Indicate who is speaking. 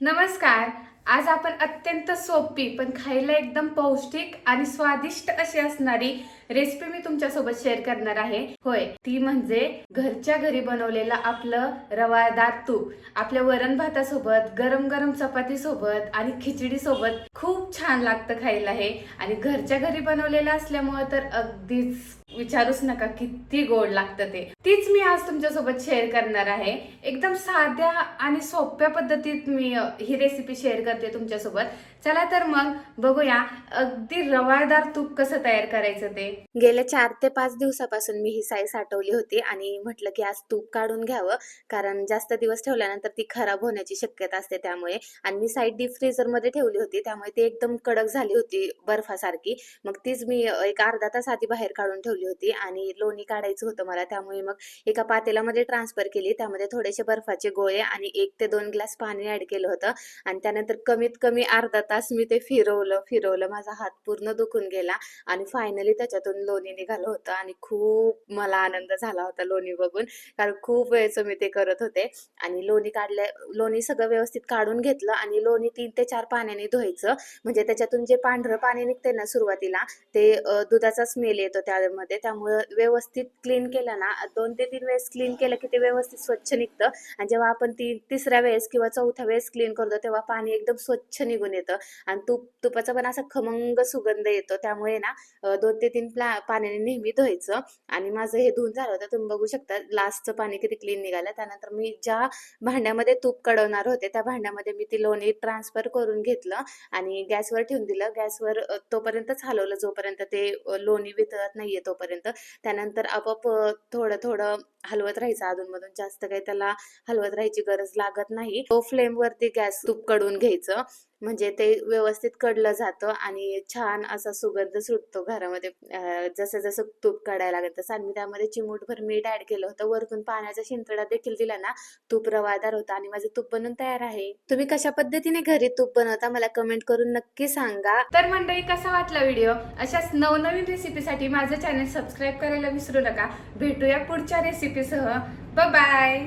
Speaker 1: नमस्कार. आज आपण अत्यंत सोपी पण खायला एकदम पौष्टिक आणि स्वादिष्ट अशी असणारी रेसिपी मी तुमच्यासोबत शेअर करणार आहे. होय ती म्हणजे घरच्या घरी बनवलेलं आपलं रवाळदार तूप. आपल्या वरण भातासोबत गरम गरम चपाती सोबत आणि खिचडी सोबत खूप छान लागतं खायला हे. आणि घरच्या घरी बनवलेलं असल्यामुळे तर अगदीच विचारूच नका किती गोड लागतं ते. तीच मी आज तुमच्यासोबत शेअर करणार आहे. एकदम साध्या आणि सोप्या पद्धतीत मी ही रेसिपी शेअर करते तुमच्यासोबत. चला तर मग बघूया अगदी रवाळदार तूप कसं तयार करायचं ते.
Speaker 2: गेल्या चार ते पाच दिवसापासून मी ही साई साठवली होती आणि म्हटलं की आज तूप काढून घ्यावं कारण जास्त दिवस ठेवल्यानंतर ती खराब होण्याची शक्यता असते त्यामुळे. आणि मी साईड डीप फ्रीजरमध्ये ठेवली होती त्यामुळे ती एकदम कडक झाली होती बर्फासारखी. मग तीच मी एक अर्धा तास आधी बाहेर काढून ठेवली होती आणि लोणी काढायचं होतं मला त्यामुळे मग एका पातेल्यामध्ये ट्रान्सफर केली. त्यामध्ये थोडेसे बर्फाचे गोळे आणि एक ते दोन ग्लास पाणी ऍड केलं होतं. आणि त्यानंतर कमीत कमी अर्धा तास मी ते फिरवलं फिरवलं. माझा हात पूर्ण दुखून गेला आणि फायनली त्याच्यातून लोणी निघालं होतं आणि खूप मला आनंद झाला होता लोणी बघून. कारण खूप वेळचं मी ते करत होते आणि लोणी काढल्या लोणी सगळं व्यवस्थित काढून घेतलं आणि लोणी तीन ते चार पाण्याने धुवायचं. म्हणजे त्याच्यातून जे पांढरं पाणी निघते ना सुरुवातीला ते दुधाचा स्मेल येतो त्यामध्ये. त्यामुळं व्यवस्थित क्लीन केलं ना दोन ते तीन वेळेस क्लीन केलं की ते व्यवस्थित स्वच्छ निघतं. आणि जेव्हा आपण ती तिसऱ्या वेळेस किंवा चौथ्या वेळेस क्लीन करतो तेव्हा पाणी एकदम स्वच्छ निघून येतं. आणि तूप तुपाचा पण असा खमंग सुगंध येतो. त्यामुळे ना दोन ते तीन प्ला पाण्याने नेहमी धुवायचं. आणि माझं हे धुवून झालं होतं. तुम्ही बघू शकता लास्टचं पाणी किती क्लीन निघालं. त्यानंतर मी ज्या भांड्यामध्ये तूप कडवणार होते त्या भांड्यामध्ये मी ती लोणी ट्रान्सफर करून घेतलं. आणि गॅसवर ठेवून दिलं. गॅसवर तोपर्यंत तोपर्यंतच हलवलं. जोपर्यंत ते लोणी वितळत नाहीये तोपर्यंत. त्यानंतर आपोआप थोडं थोडं हलवत राहायचं अधूनमधून. जास्त काही त्याला हलवत राहायची गरज लागत नाही. तो फ्लेमवरती गॅस तूपकडून घ्यायचं. म्हणजे ते व्यवस्थित कडलं जातं आणि छान असा सुगंध सुटतो घरामध्ये. जसं जसं तूप काढायला लागेल तसं आणि त्यामध्ये चिमूटभर मीठ ऍड केलं होतं. वरतून पाण्याचा शिंतडा देखील दिला ना तूप रवादार होता आणि माझं तूप बनून तयार आहे. तुम्ही कशा पद्धतीने घरी तूप बनवता मला कमेंट करून नक्की सांगा.
Speaker 1: तर मंडळी कसा वाटला व्हिडिओ अशाच नवनवीन रेसिपीसाठी माझं चॅनल सबस्क्राईब करायला विसरू नका. भेटूया पुढच्या रेसिपीसह बाय